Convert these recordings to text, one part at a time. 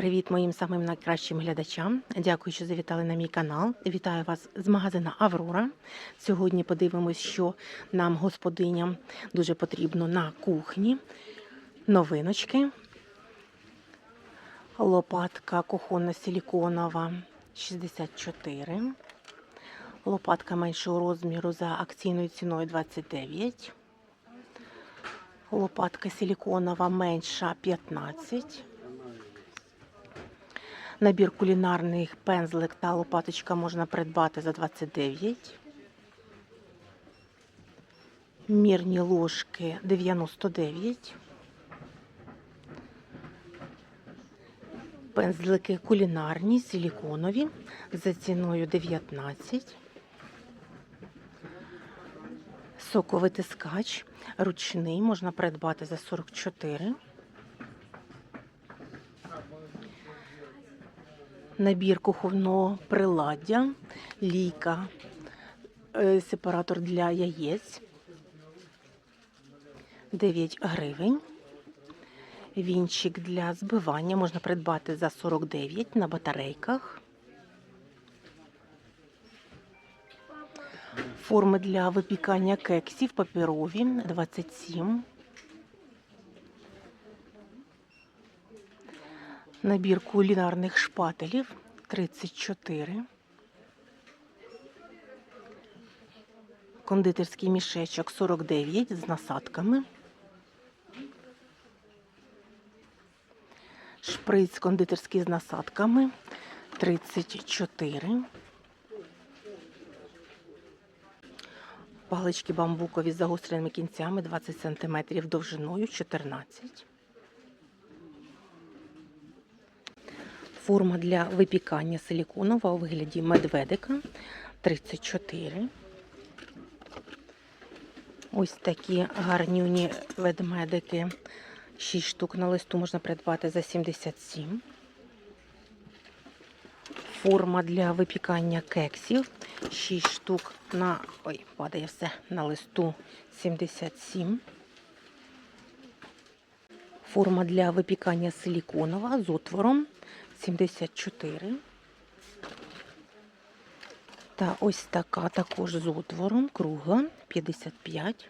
Привіт моїм самим найкращим глядачам. Дякую, що завітали на мій канал. Вітаю вас з магазина Аврора. Сьогодні подивимось, що нам, господиням, дуже потрібно на кухні. Новиночки. Лопатка кухонна силіконова 64. Лопатка меншого розміру за акційною ціною 29. Лопатка силіконова менша 15. Набір кулінарних пензлик та лопаточка можна придбати за 29. Мірні ложки 99. Пензлики кулінарні, силіконові за ціною 19. Соковитискач ручний можна придбати за 44. Набір кухонного приладдя, лійка, е, сепаратор для яєць 9 гривень. Вінчик для збивання можна придбати за 49 на батарейках. Форми для випікання кексів паперові 27. Набір кулінарних шпателів 34. Кондитерський мішечок 49 з насадками. Шприц кондитерський з насадками 34. Палички бамбукові з загостреними кінцями 20 см довжиною 14. Форма для випікання силіконова у вигляді медведика 34. Ось такі гарнюні ведмедики. 6 штук на листу можна придбати за 77. Форма для випікання кексів. 6 штук на. Ой, падає все на листу 77. Форма для випікання силіконова з отвором 74. Та ось така також з отвором, кругла 55.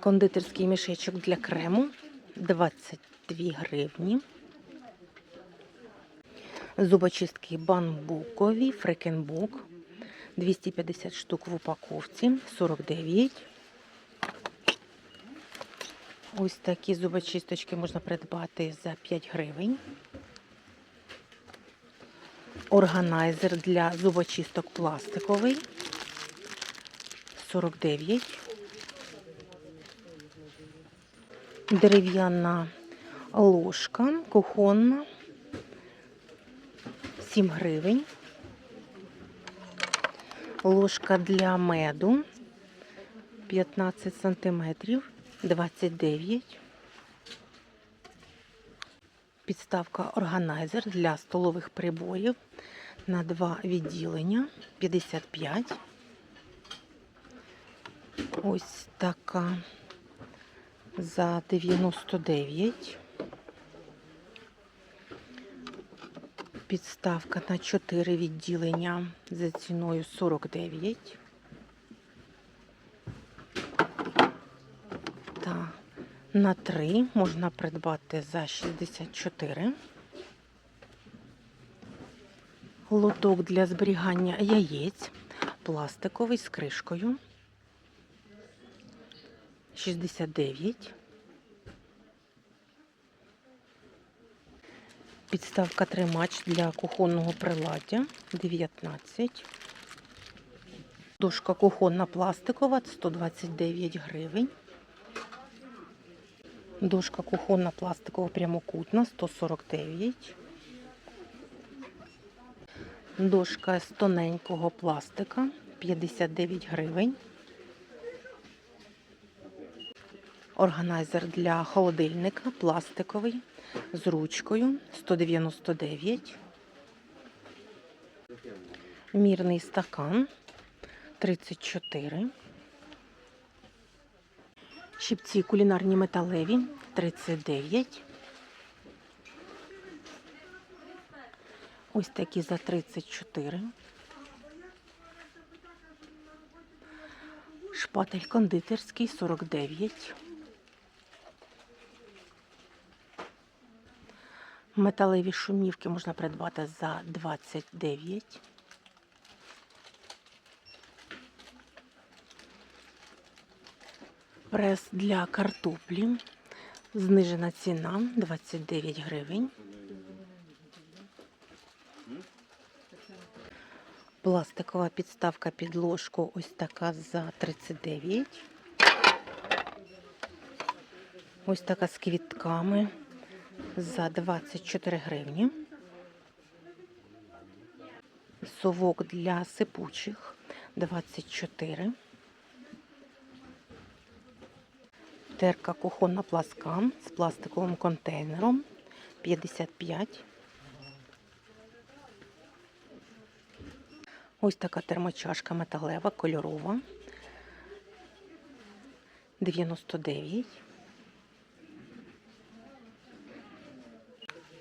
Кондитерський мішечок для крему 22 гривні. Зубочистки бамбукові, фрекенбук 250 штук в упаковці 49. Ось такі зубочисточки можна придбати за 5 гривень. Органайзер для зубочисток пластиковий 49. Дерев'яна ложка кухонна 7 гривень. Ложка для меду 15 сантиметрів 29. Підставка органайзер для столових приборів на два відділення 55. Ось така за 99. Підставка на 4 відділення за ціною 49. Та на 3 можна придбати за 64. Лоток для зберігання яєць пластиковий з кришкою 69. Підставка тримач для кухонного приладдя 19. Дошка кухонна пластикова 129 гривень. Дошка кухонна пластикова прямокутна 149. Дошка з тоненького пластика 59 гривень. Органайзер для холодильника пластиковий з ручкою 199. Мірний стакан 34. Щипці кулінарні металеві 39. Ось такі за 34. Шпатель кондитерський 49. Металеві шумівки можна придбати за 29. Прес для картоплі. Знижена ціна 29 гривень. Пластикова підставка під ложку ось така за 39. Ось така з квітками за 24 гривні. Совок для сипучих 24. Терка кухонна пласка з пластиковим контейнером 55. Ось така термочашка металева, кольорова. 99.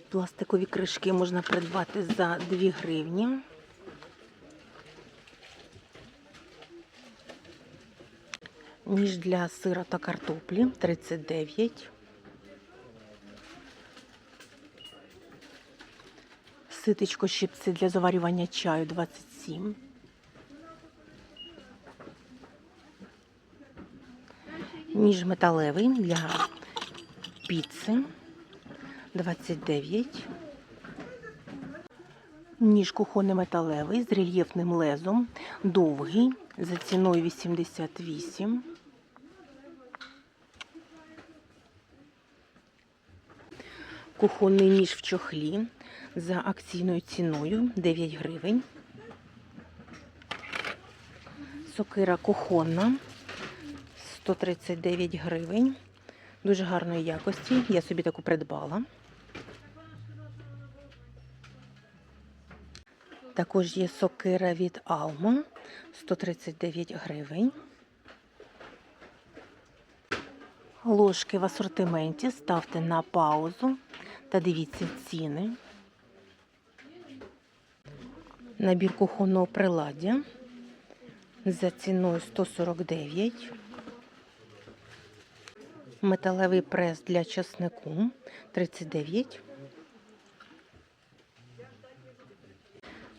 Пластикові кришки можна придбати за 2 гривні. Ніж для сира та картоплі 39. Ситечко щипці для заварювання чаю 27. Ніж металевий для піци 29. Ніж кухонний металевий з рельєфним лезом, довгий, за ціною 88. Кухонний ніж в чохлі за акційною ціною 9 гривень. Сокира кухонна 139 гривень. Дуже гарної якості. Я собі таку придбала. Також є сокира від Alma 139 гривень. Ложки в асортименті ставте на паузу та дивіться ціни. Набір кухонного приладдя за ціною 149. Металевий прес для часнику 39.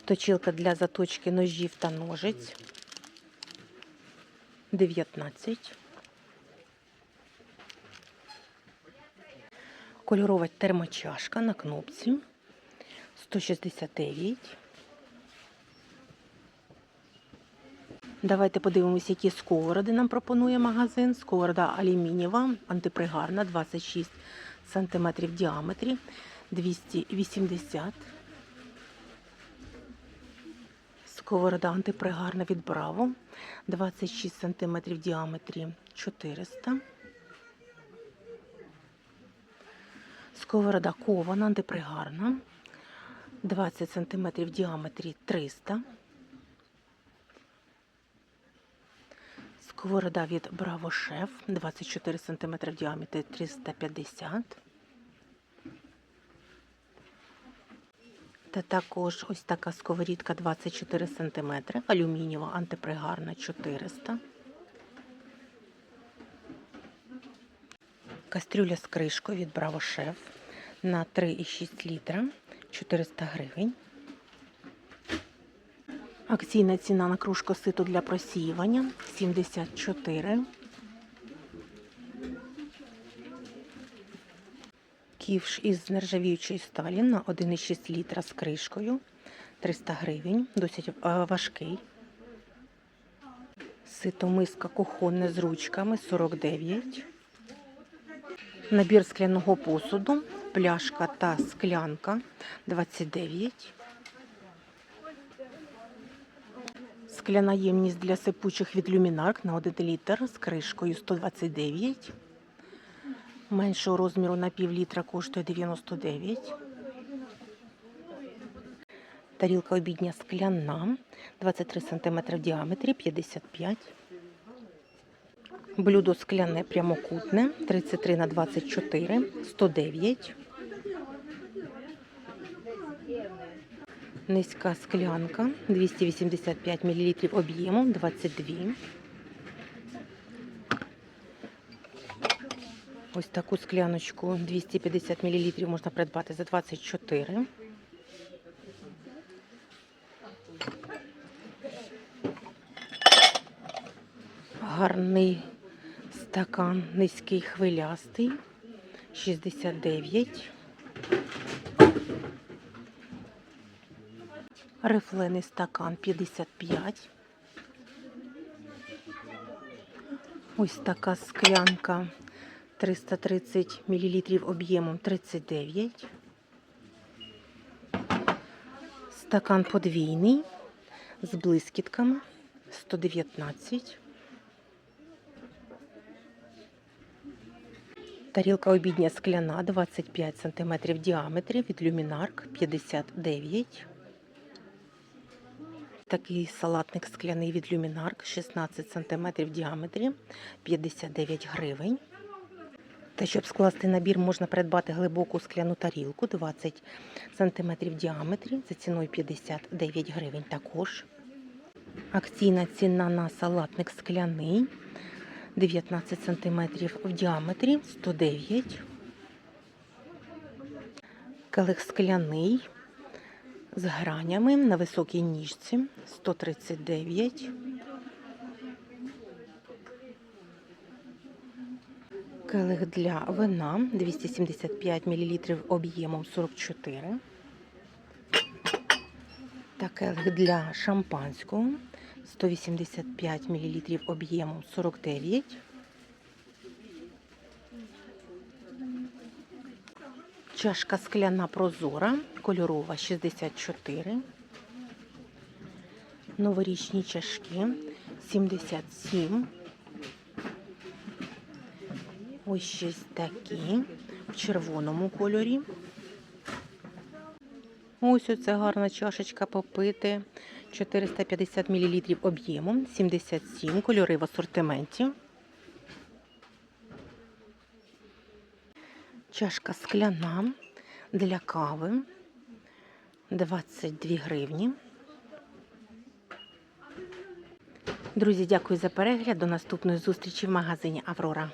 Точилка для заточки ножів та ножиць 19. Кольорова термочашка на кнопці 169. Давайте подивимося, які сковороди нам пропонує магазин. Сковорода алюмінієва, антипригарна, 26 см в діаметрі, 280. Сковорода антипригарна від Браво, 26 см в діаметрі, 400. Сковорода кована, антипригарна, 20 см в діаметрі, 300 Сковорода від Браво Шеф. 24 см в діаметрі 350. Та також ось така сковорідка 24 см, алюмінієва антипригарна 400. Кастрюля з кришкою від Браво Шеф на 3,6 літра 400 гривень. Акційна ціна на кружку ситу для просіювання 74. Ківш із нержавіючої сталі на 1,6 літра з кришкою 300 гривень, досить е, важкий. Сито миска кухонне з ручками 49. Набір скляного посуду, пляшка та склянка 29. Скляна ємність для сипучих від люмінарк на 1 літр з кришкою 129. Меншого розміру на пів літра коштує 99. Тарілка обідня скляна 23 см в діаметрі 55. Блюдо скляне прямокутне 33 на 24, 109. Низька склянка 285 мл об'ємом 22. Ось таку скляночку 250 мл можна придбати за 24. Гарний стакан низький хвилястий 69. Рифлений стакан 55. Ось така склянка 330 мл об'ємом 39. Стакан подвійний з блискітками 119. Тарілка обідня скляна 25 см в діаметрі від люмінарк 59. Такий салатник скляний від люмінарк 16 см в діаметрі 59 гривень. Та щоб скласти набір, можна придбати глибоку скляну тарілку 20 см в діаметрі за ціною 59 гривень також. Акційна ціна на салатник скляний 19 см в діаметрі 109. Келих скляний з гранями на високій ніжці 139. Келих для вина 275 мл об'ємом 44. Та келих для шампанського 185 мл об'ємом 49. Чашка скляна прозора, кольорова 64. Новорічні чашки 77. Ось щось такі в червоному кольорі. Ось оце гарна чашечка попити. 450 мл об'ємом, 77 кольори в асортименті. Чашка скляна для кави 22 гривні. Друзі, дякую за перегляд. До наступної зустрічі в магазині Аврора.